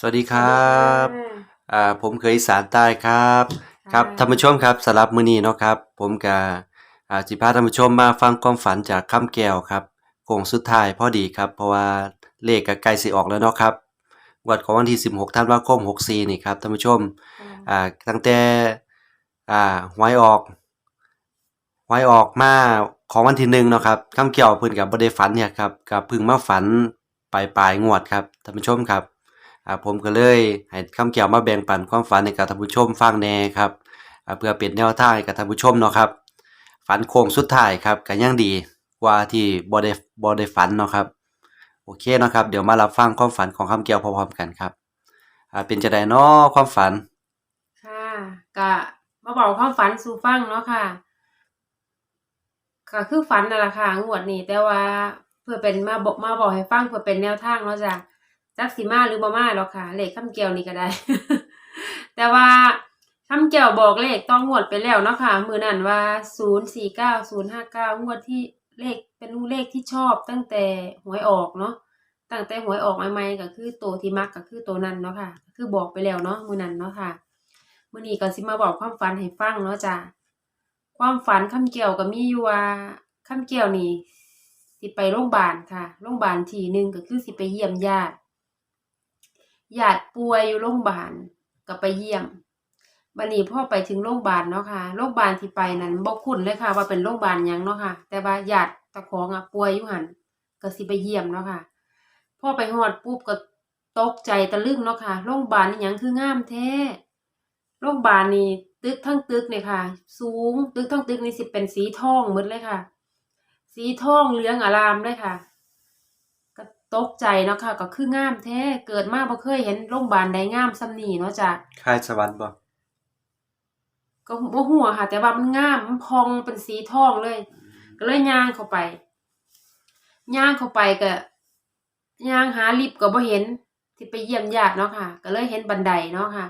สวัสดีครับอ่าผมเคยอีสารใต้ครับ ครับท่านผู้ชมครับสำหรับมื้อนี้เนาะครับ ผมกับอ่าสิพาท่านผู้ชมมาฟังความฝันจากคำแก้วครับโค้งสุดท้ายพอดีครับ เพราะว่าเลขก็ใกล้สิออกแล้วเนาะครับงวดของวันที่ 16ธันวาคม64นี่ครับท่านผู้ชมอ่าตั้งแต่อ่าหวยออกหวยออกมาของวันที่หนึ่งเนาะครับคำเกี่ยวเพิ่นกับบ่ได้ฝันเนี่ยครับกับเพิ่งมาฝันปลายปลายๆงวดครับท่านผู้ชมครับ อ่าผมก็เลยให้คำเกี่ยวมาแบ่งปันความฝันให้กับท่านผู้ชมฟังแน่ครับอ่าเพื่อเป็นแนวทางให้กับท่านผู้ชมเนาะครับ ฝันโค้งสุดท้ายครับก็ยังดีกว่าที่บ่ได้บ่ได้ฝันเนาะครับ โอเคเนาะครับ เดี๋ยวมารับฟังความฝันของคำเกี่ยวพร้อมๆกันครับอ่าเป็นจังได๋เนาะความฝัน ค่ะก็มาบอกความฝันสู่ฟังเนาะค่ะ ก็คือฝันนั่นแหละค่ะงวดนี้แต่ว่าเพื่อเป็นมาบอกมาบอกให้ฟังเพื่อเป็นแนวทางเนาะจ้ะ จักสิมาหรือบ่มาหรอกค่ะ เลขคำเกี่ยวนี่ก็ได้ แต่ว่าคำเกี่ยวบอกเลขต้องงวดไปแล้วเนาะค่ะ มือนั่นว่าศูนย์สี่เก้าศูนย์ห้าเก้างวดที่เลขเป็นเลขที่ชอบตั้งแต่หวยออกเนาะตั้งแต่หวยออกใหม่ๆก็คือตัวที่มักก็คือตัวนั้นเนาะค่ะ คือบอกไปแล้วเนาะมือนั้นเนาะค่ะมื่อนี้ก็สิมาบอกความฝันให้ฟังเนาะจ้ะความฝันคำเกี่ยวก็มีอยู่ว่าคำเกี่ยวนี่สิไปโรงพยาบาลค่ะโรงพยาบาลทีหนึ่งก็คือสิไปเยี่ยมญาติ ญาติป่วยอยู่โรงพยาบาลก็ไปเยี่ยมบัดนี้พ่อไปถึงโรงพยาบาลเนาะค่ะโรงพยาบาลที่ไปนั้นบ่คุ้นเลยค่ะว่าเป็นโรงพยาบาลยังเนาะค่ะ แต่ว่าญาติตะของอะป่วยอยู่หันก็สิไปเยี่ยมเนาะค่ะพ่อไปฮอดปุ๊บก็ตกใจตะลึงเนาะค่ะโรงพยาบาลนี่ยังคืองามแท้โรงพยาบาลนี่ตึกทั้งตึกเนี่ยค่ะ สูงตึกทั้งตึกนี่สิเป็นสีทองหมดเลยค่ะ สีทองเหลืองอารามเลยค่ะ ตกใจเนาะค่ะ ก็คืองามแท้เกิดมาบ่เคยเห็นโรงพยาบาลใดงามส่ำนี้เนาะจ้ะค่ายสวรรค์บ่ก็บ่ฮู้อะค่ะ แต่ว่ามันงามมันพองเป็นสีทองเลย ก็เลยย่างเข้าไปย่างเข้าไปก็ย่างหาลิฟต์ก็บ่เห็น ที่ไปเยี่ยมญาติเนาะค่ะ ก็เลยเห็นบันไดเนาะค่ะ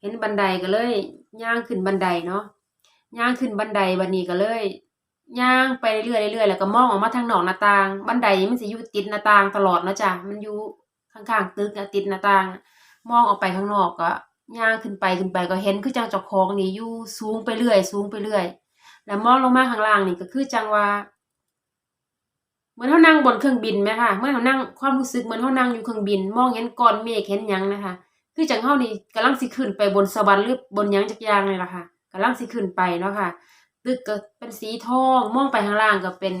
เห็นบันไดก็เลยย่างขึ้นบันไดเนาะย่างขึ้นบันไดบัดนี้ก็เลย ย่างไปเรื่อยๆเรื่อยๆแล้วก็มองออกมาทางนอกหน้าต่าง บันไดมันสิอยู่ติดหน้าต่างตลอดนะจ้ะมันอยู่ข้างๆตึกอะติดหน้าต่าง มองออกไปข้างนอกก็ย่างขึ้นไปขึ้นไปก็เห็นคือจังเจ้าของนี่อยู่สูงไปเรื่อย สูงไปเรื่อย แล้วมองลงมาข้างล่างนี่ก็คือจังว่าเหมือนเขานั่งบนเครื่องบินไหมคะเมื่อเขานั่งความรู้สึกเหมือนเขานั่งอยู่เครื่องบิน มองเห็นก้อนเมฆเห็นยังนะคะ คือจังเฮานี่กำลังสิขึ้นไปบนสวรรค์หรือบนยังจักยางนี่ล่ะค่ะกำลังสิขึ้นไปเนาะค่ะ ตึกก็เป็นสีทองมองไปข้างล่างก็เป็น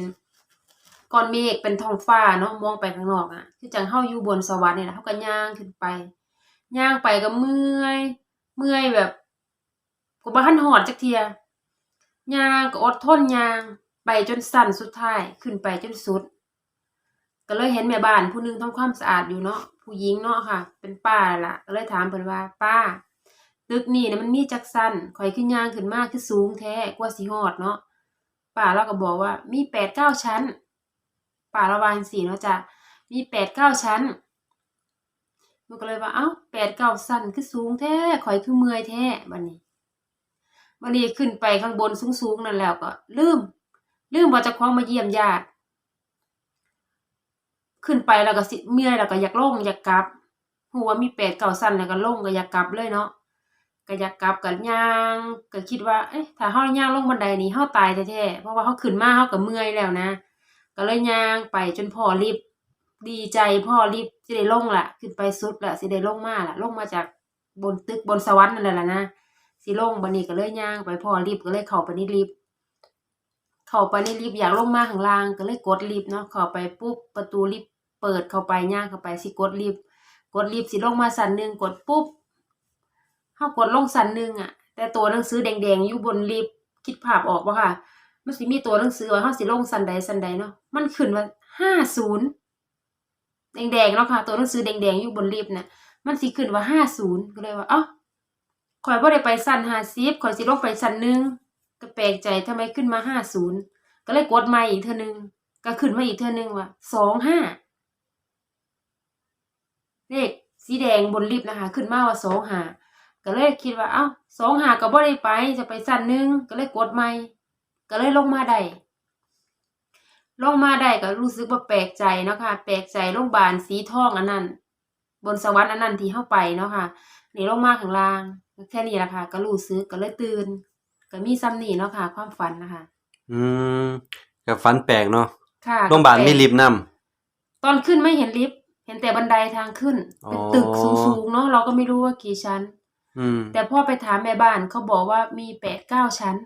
ก้อนเมฆเป็นท้องฟ้าเนาะมองไปข้างนอกอะคือจังเฮาอยู่บนสวรรค์นี่ล่ะเฮาก็ย่างขึ้นไปย่างไปก็เมื่อย เมื่อยแบบก็บ่ทันฮอดจักเทียย่างก็อดทนย่างไปจนสั้นสุดท้ายขึ้นไปจนสุด ก็เลยเห็นแม่บ้านผู้หนึงทำความสะอาดอยู่เนาะผู้หญิงเนาะค่ะ เป็นป้าละก็เลยถามเพิ่นว่าป้า ตึกนี่นะมันมีจักสั้นข่อยขึ้นย่างขึ้นมากคือสูงแท้กว่าสิฮอดเนาะป้าเราก็บอกว่ามีแปดเก้าชั้นป้าระวางสี่เนาะจ้ะมีแปดเก้าชั้นมันก็เลยว่าเอ้าแปดเก้าชั้นคือสูงแท้ข่อยคือเมื่อยแท้บัดนี้บัดนี้ขึ้นไปข้างบนสูงๆนั่นแล้วก็ ลืม ลืมว่าจะคว้าของมาเยี่ยมญาติขึ้นไปแล้วก็สิเมื่อยแล้วก็อยากลงอยากกลับหัวมีแปดเก่าสั้นแล้วก็ลงก็อยากกลับเลยเนาะ ก็อยากกลับกับย่างก็คิดว่าเอ๊ะถ้าเฮาย่างลงบันไดนี้เฮาตายแท้ๆเพราะว่าเฮาขึ้นมาเฮาก็เมื่อยแล้วนะ ก็เลยย่างไปจนพ่อรีบดีใจพ่อรีบสิได้ลงล่ะขึ้นไปสุดละสิได้ลงมาล่ะลงมาจากบนตึกบนสวรรค์นั่นแหละนะสิลงบัดนี้ก็เลยย่างไปพ่อรีบก็เลยเข้าไปในลิฟต์เข้าไปในลิฟต์อยากลงมาข้างล่างก็เลยกดลิฟต์เนาะเข้าไปปุ๊บประตูลิฟต์เปิดเข้าไปย่างเข้าไปสิกดลิฟต์กดลิฟต์สิลงมาสั่นหนึ่งกดปุ๊บ เฮากดลงสันหนึ่งอะแต่ตัวหนังสือแดงๆอยู่บนลิฟต์คิดภาพออกบ่ค่ะ มันสิมีตัวหนังสือว่าเฮาสิลงสันใดสันใดเนาะมันขึ้นว่าห้าศูนย์แดงๆเนาะค่ะ ตัวหนังสือแดงๆอยู่บนลิฟต์น่ะมันสิขึ้นว่าห้าศูนย์ก็เลยว่าเอ้าข่อยบ่ได้ไปสันห้าสิบข่อยสิลงไปสันหนึ่งก็แปลกใจทำไมขึ้นมาห้าศูนย์ก็เลยกดใหม่อีกเทื่อนึง ก็ขึ้นมาอีกเทื่อนึงว่าสองห้าเลขสีแดงบนลิฟต์นะคะ ขึ้นมาว่าสองห้า ก็เลยคิดว่า เอ้าสองห้าก็บ่ได้ไปจะไปสั่นหนึ่งก็เลยกดใหม่ ก็เลยลงมาได้ลงมาได้ก็รู้สึกว่าแปลกใจเนาะค่ะแปลกใจโรงพยาบาลสีทองอันนั้น บนสวรรค์อันนั้นที่เฮาไปเนาะค่ะนี่ลงมาข้างล่างแค่นี้ล่ะค่ะ ก็รู้สึกก็เลยตื่น ก็มีซ้ำนี่เนาะค่ะ ความฝันนะคะ อืมก็ฝันแปลกเนาะค่ะโรงพยาบาลมีลิฟต์นํตอนขึ้นไม่เห็นลิฟต์เห็นแต่บันไดทางขึ้น เป็นอ๋อตึกสูงๆเนาะเราก็ไม่รู้ว่ากี่ชั้น อืมแต่พอไปถามแม่บ้านเขาบอกว่ามีแปดเก้าชั้น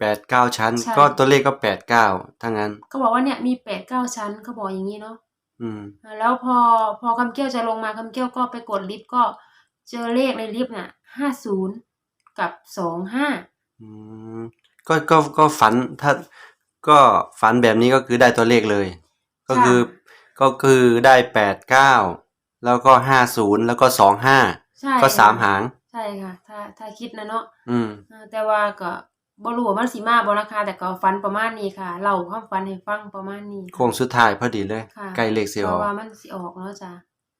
แปดเก้าชั้น ใช่ ก็ตัวเลขก็แปดเก้าถ้างั้น เขาบอกว่าเนี่ยมีแปดเก้าชั้นเขาบอกอย่างนี้เนาะอืม อ่าแล้วพอพอคำเกี้ยวจะลงมาคำเกี้ยวก็ไปกดลิฟต์ก็เจอเลขในลิฟต์น่ะห้าศูนย์กับสองห้าอืมก็ก็ก็ฝันถ้าก็ฝันแบบนี้ก็คือได้ตัวเลขเลย ก็คือก็คือได้แปดเก้าแล้วก็ห้าศูนย์แล้วก็สองห้าใช่ก็สามค่ะหาง ใช่ค่ะ ถ้าถ้าคิดนะเนาะอืมอ่าแต่ว่าก็บ่รู้ว่ามันสิมาบ่ราคาแต่ก็ฝันประมาณนี้ค่ะเล่าความฝันให้ฟังประมาณนี้ค่ะโค้งสุดท้ายพอดีเลยค่ะ ใกล้เลขสิเพออกราะว่ามันสิออกเนาะจ้ะ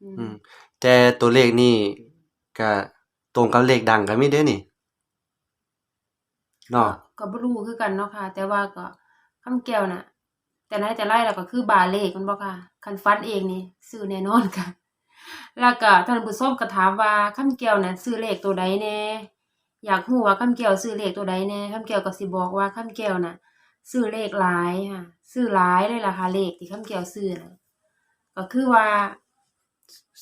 อืมอืม แต่ตัวเลขนี่ก็ตรงกับเลขดังก็มีเด้อนี่เนาะก็บ่รู้คือกันเนาะค่ะ แต่ว่าก็คำแก้วน่ะ แต่ไหนแต่ไรแล้วก็คือบาเลขมันบ่ค่ะคันฟันเองนี่ซื้อแน่นอนค่ะ แล้วก็ท่านผู้ชมก็ถามว่าคำแก้วน่ะซื้อเลขตัวใดแน่อยากรู้ว่าคำแก้วซื้อเลขตัวใดแน่คำแก้วก็สิบอกว่าคำแก้วน่ะซื้อเลขหลายค่ะซื้อหลายเลยล่ะค่ะเลขที่คำแก้วซื้อน่ะก็คือว่า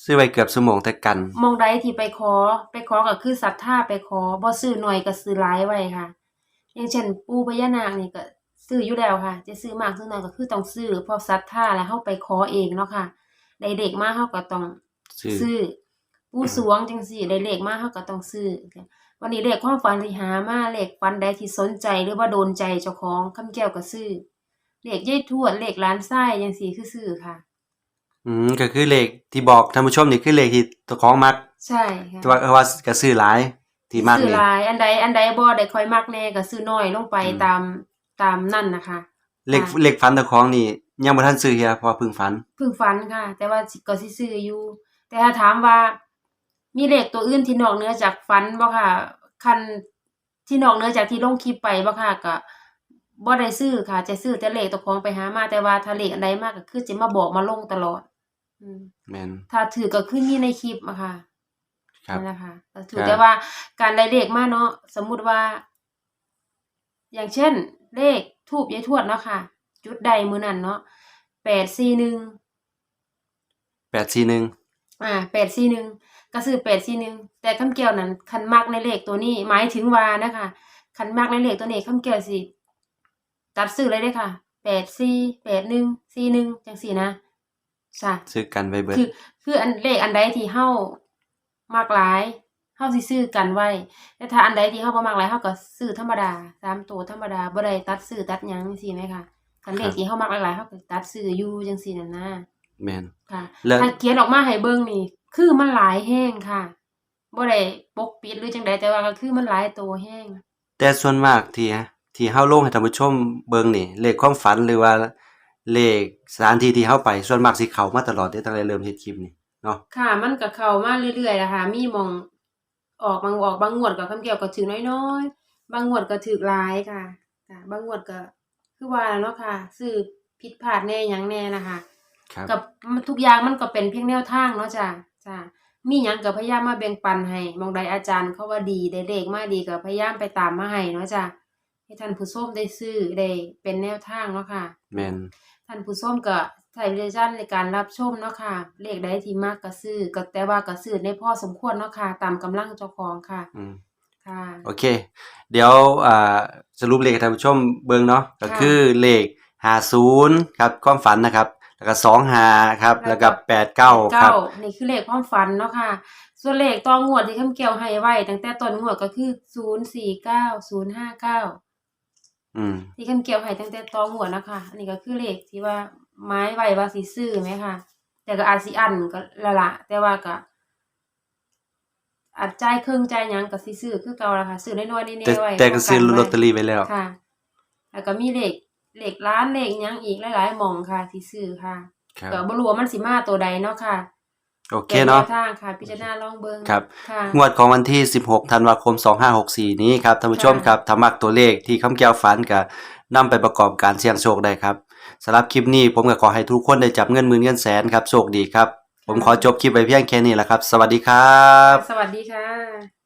ซื้อไว้เกือบชั่วโมงแต่กันมองใดที่ไปขอ ไปขอก็คือศรัทธาไปขอบ่ซื้อหน่อยก็ซื้อหลายไว้ค่ะ อย่างเช่น ปู่พญานาคนี่ก็ซื้ออยู่แล้วค่ะ จะซื้อมากซื้อน้อยก็คือต้องซื้อเพราะศรัทธาแล้วเฮาไปขอเองเนาะค่ะได้เด็กมาเฮาก็ต้อง ซื้อซื้อปู่สวงจังซี่ได้เลขมาเฮาก็ต้องซื้อ วันนี้เลขความฝันที่หามาเลขฝันใดที่สนใจหรือว่าโดนใจเจ้าของคำแก้วก็ซื้อเลขยายทวดเลขหลานชายจังซี่คือซื้อค่ะ อืมก็คือเลขที่บอกท่านผู้ชมนี่คือเลขที่ตัวของมัก ใช่ค่ะแต่ว่าเออว่าก็ซื้อหลายที่มักซื้อนี่หลาย อันใดอันใดบ่ได้ค่อยมักแน่ก็ซื้อน้อยลงไปอืมตามตามนั่นนะคะเลขค่ะเลขฝันตัวของนี่ยังบ่ทันซื้อเฮียเพอเพิ่งฝันเพิ่งฝันค่ะ แต่ว่าสิก็สิซื้ออยู่ แต่ถ้าถามว่ามีเลขตัวอื่นที่นอกเหนือจากฝันบ่ค่ะ คันที่นอกเหนือจากที่ลงคลิปไปบ่ค่ะก็บ่ได้ซื้อค่ะ จะซื้อแต่เลขตัวของไปหามาแต่ว่าถ้าเลขอันใดมากก็คือจะมาบอกมาลงตลอด อืมแม่น ถ้าถือก็คือมีในคลิปอะค่ะครับ นั่นแหละค่ะก็ถืครัอบแต่ว่าการได้เลขมาเนาะสมมุติว่า อย่างเช่น เลขทูบยายทวดเนาะค่ะ จุดใดมื้อนั้นเนาะแปดสี่หนึ่ง 841 อ่าแปดสี่หนึ่งก็ซื้อแปดสี่หนึ่งแต่คำเกี่ยวนั้นคันมักในเลขตัวนี้ หมายถึงว่านะคะคันมักในเลขตัวนี้คำเกี่ยวสิตัดซื้อเลยได้อค่ะแปดสี่แปดหนึ่งสี่หนึ่งจังสี่นะใช่ซื้อกันไว้เบิดคือ คืออันเลขอันใดที่เฮามักหลายเฮาสิซื้อกันไว้แต่ถ้าอันใดที่เฮาบ่มักหลายเฮาก็ซื้อธรรมดาตามตัวธรรมดาบ่ได้ตัดซื้อตัดหยังจังซี่ไหมคะคันเลขที่เฮามักหลายๆเฮาก็ตัดซื้ออยู่จังซี่นั่นนะ แม่นค่ะแล้ว ถ้าเขียนออกมาให้เบิ่งนี่ คือมันหลายแห้งค่ะบ่ได้ปกปิดหรือจังใดแต่ว่าก็คือมันหลายตัวแห้ง แต่ส่วนมากที่ที่เฮาลงให้ท่านผู้ชมเบิ่งนี่ เลขความฝันหรือว่าเลขสถานที่ที่เฮาไปส่วนมากสิเข้ามาตลอดเด้ตั้งแต่เริ่มเฮ็ดคลิปนี่เนาะค่ะ มันก็เข้ามาเรื่อยๆนะคะมีหมองออกบางออกบางงวดก็คำเกี่ยวก็ถือน้อยๆ บางงวดก็ถือหลายค่ะค่ะ บางงวดก็คือว่าเนาะค่ะซื้อผิดพลาดแน่หยังแน่นะคะ ครับ กับทุกอย่างมันก็เป็นเพียงแนวทางเนาะจ้ะจ้ะมีหยังก็พยายามมาแบ่งปันให้มองใดอาจารย์เขาว่าดีได้เลขมาดีก็พยายามไปตามมาให้เนาะจ้ะให้ท่านผู้ชมได้ซื้อได้เป็นแนวทางเนาะค่ะ แม่นท่านผู้ชมก็ใช้วิจารณญาณในการรับชมเนาะค่ะ เลขใดที่มากก็ซื้อก็แต่ว่าก็ซื้อในพอสมควรเนาะค่ะ ตามกำลังเจ้าของค่ะ อืมค่ะ โอเค เดี๋ยวอ่าสรุปเลขให้ท่านผู้ชมเบิ่งเนาะก็ค่ะ คือเลข50ครับความฝันนะครับ แล้วก็25ครับ แล้วก็89ครับเก้านี่คือเลขความฝันเนาะค่ะ ส่วนเลขต่องวดที่คำเกี่ยวให้ไว้ ตั้งแต่ต้นงวดก็คือศูนย์สี่เก้าศูนย์ห้าเก้าอืมที่คำเกี่ยวให้ตั้งแต่ต่องวดนะคะอันนี้ก็คือเลขที่ว่าไม้ไว้ว่าสิซื้อไหมค่ะ แต่ก็อาจสิอันก็ละละแต่ว่าก็อาจจ่ายครึ่งจ่ายหยังก็สิซื้อคือเก่าละค่ะซื้อน้อยๆนิดแต่ๆไว้แต่ก็ซื้อป้งนไว้ลอตเตอรี่ไว้แล้วค่ะ แล้วก็มีเลข เลขร้านเลขหยังอีกหลายๆหม่องค่ะที่ซื้อค่ะครับก็บ่รู้ว่ามันสิมาตัวใดเนาะค่ะโอเคเนาะ ป็แวทางค่ะ พิจารณาลองเบิ่งครับ ค่ะ งวดของวันที่ 16 ธันวาคม 2564 นี้ครับท่านผู้ชมค่ะ ครับถ้ามักตัวเลขที่คำแก้วฝันก็นำไปประกอบการเสี่ยงโชคได้ครับสำหรับคลิปนี้ผมก็ขอให้ทุกคนได้จับเงินหมื่นเงินแสนครับโชคดีครับ ผมขอจบคลิปไว้เพียงแค่นี้แหละครับ สวัสดีครับ สวัสดีค่ะ